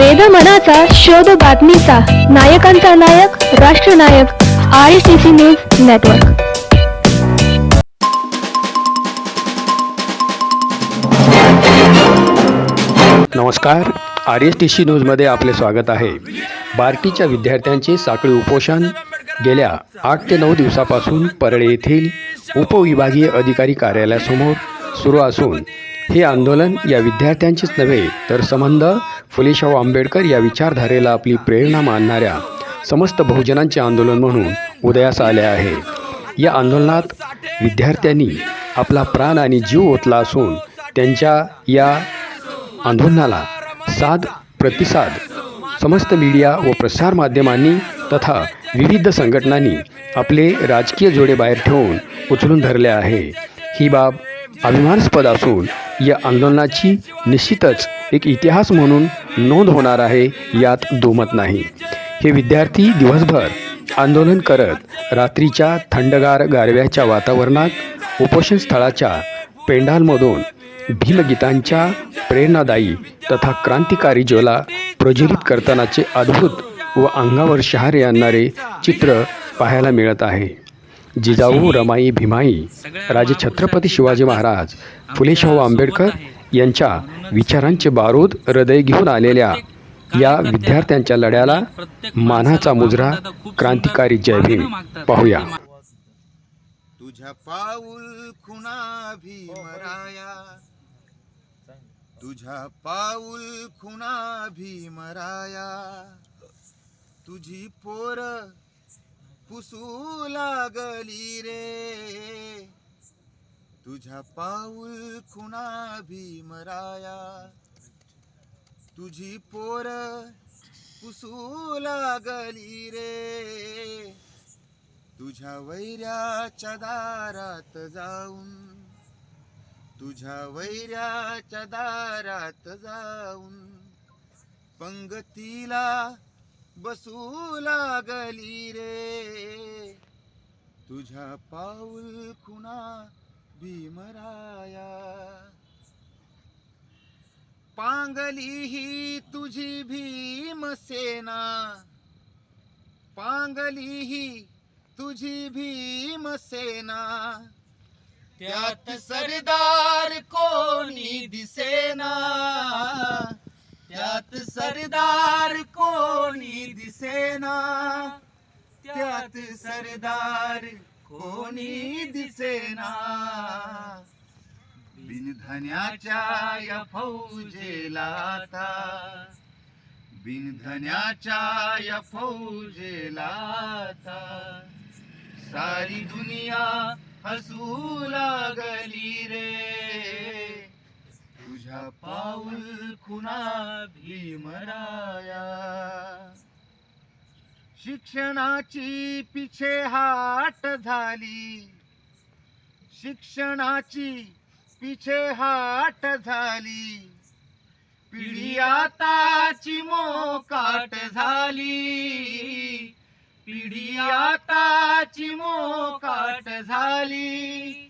वेद मनाचा शोध बातमीचा. नायकांचा नायक राष्ट्रनायक I C C news network नमस्कार. आर एस टी सी न्यूजमध्ये आपले स्वागत आहे. बार्टीच्या विद्यार्थ्यांचे साखळी उपोषण गेल्या आठ ते नऊ दिवसापासून परळे येथील उपविभागीय अधिकारी कार्यालयासमोर सुरू असून हे आंदोलन या विद्यार्थ्यांचेच नव्हे तर संबंध फुलेशाहू आंबेडकर या विचारधारेला आपली प्रेरणा मानणाऱ्या समस्त बहुजनांचे आंदोलन म्हणून उदयास आले आहे. या आंदोलनात विद्यार्थ्यांनी आपला प्राण आणि जीव ओतला असून त्यांच्या या आंदोलनाला साध प्रतिसाद समस्त मीडिया व प्रसारमाध्यमांनी तथा विविध संघटनांनी आपले राजकीय जोडे बाहेर ठेवून उचलून धरले आहे. ही बाब अभिमानास्पद असून या आंदोलनाची निश्चितच एक इतिहास म्हणून नोंद होणार आहे यात दुमत नाही. हे विद्यार्थी दिवसभर आंदोलन करत रात्रीच्या थंडगार गारव्याच्या वातावरणात उपोषण स्थळाच्या पेंडालमधून भीमगीतांच्या प्रेरणादायी तथा क्रांतिकारी ज्वला प्रज्वलित करतानाचे अद्भुत व अंगावर शहारे आणणारे चित्र पाहायला मिळत आहे. जिजाऊ रमाई भीमाई राजे छत्रपती शिवाजी महाराज फुले शाहू आंबेडकर यांच्या विचारांचे बारूद हृदय घेऊन आलेल्या या विद्यार्थ्यांच्या लढ्याला मानाचा मुजरा क्रांतिकारी जय भीम. पाहूया. तुझ्या पाऊल खुना भीमराया. तुझ्या पाऊल खुना भीमराया. तुझी पोर पुसू लागली रे. तुझ्या पाऊल खुणा भीमराया तुझी पोर पुसू लागली रे. तुझ्या वैऱ्याच्या दारात जाऊन तुझ्या वैऱ्याच्या दारात जाऊन पंगतीला बसू लागली रे. तुझ्या पाऊल खुणा भीमराया. पांगली ही तुझी भीमसेना पांगली ही तुझी भीमसेना त्यात सरदार कोणी दिसेना. त्यात सरदार कोणी दिसेना? त्यात सरदार कोणी दिसेना? बिनधन्याच्या या फौजेला आता. बिनधन्याच्या या फौजेला आता. सारी दुनिया हसू लागली रे. तुझ्या पाऊल खुना भीमराया शिक्षणाची पिछे हाट झाली. शिक्षणाची पिछे हाट झाली. पिढी आताची मोकाट झाली. पिढी आताची मोकाट झाली.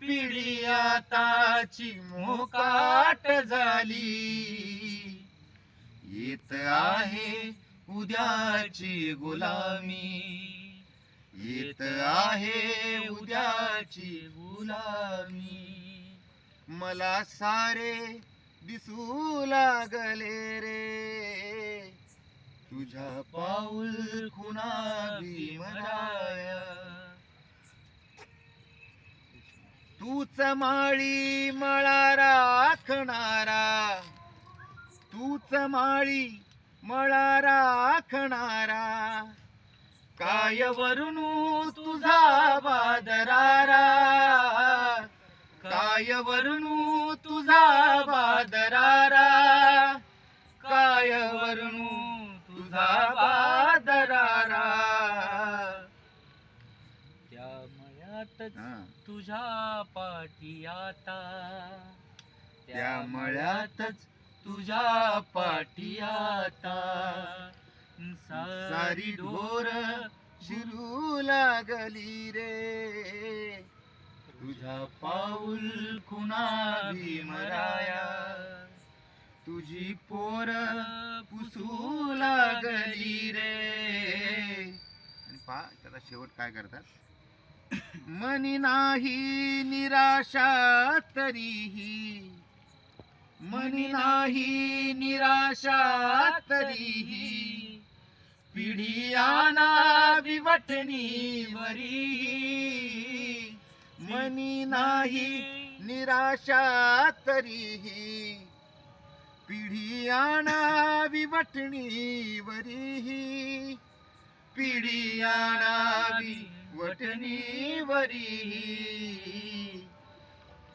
पिढी आताची मोकाट झाली. येत आहे उद्याची गुलामी. येत आहे उद्याची गुलामी. मला सारे दिसू लागले रे. तुझ्या पाऊल खुणा मला तूच माळी मळा राखणारा. तूच माळी मळा राखणारा. काय वरून तुझा बादरारा. काय वरून तुझा बादरारा. काय वरून तुझ्या पाठी आता त्या मळ्यातच तुझ्या पाठी आता सारी ढोर शिरू लागली रे. तुझा पाऊल खुना मराया. तुझी पोर पुसू लागली रे. आणि पा त्याचा शेवट काय करतात? मनी नाही निराशा तरीही. मनी नाही निराशा तरीही. पिढी आणावी वटणीवरी मनी नाही निराशा तरीही. पिढी विवटणी वटणीवरी पिढी आणावी वटणीवरी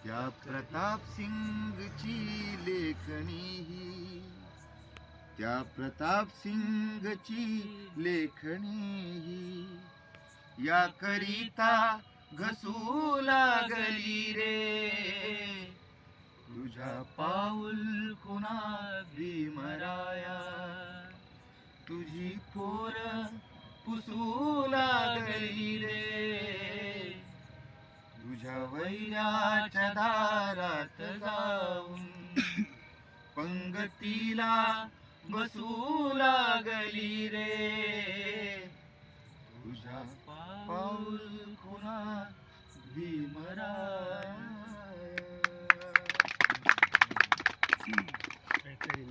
त्या प्रताप सिंगची लेखणी ही. त्या प्रताप सिंगची लेखणी ही. या करिता घसू लागली रे. तुझ्या पाऊल कुणा भीमराया तुझी पोर पुसूला रे. तुझ्या वैराच्या दारात जाऊन पंगतीला बसू लागली रे. तुझा पाऊल खुना भीमरा काहीतरी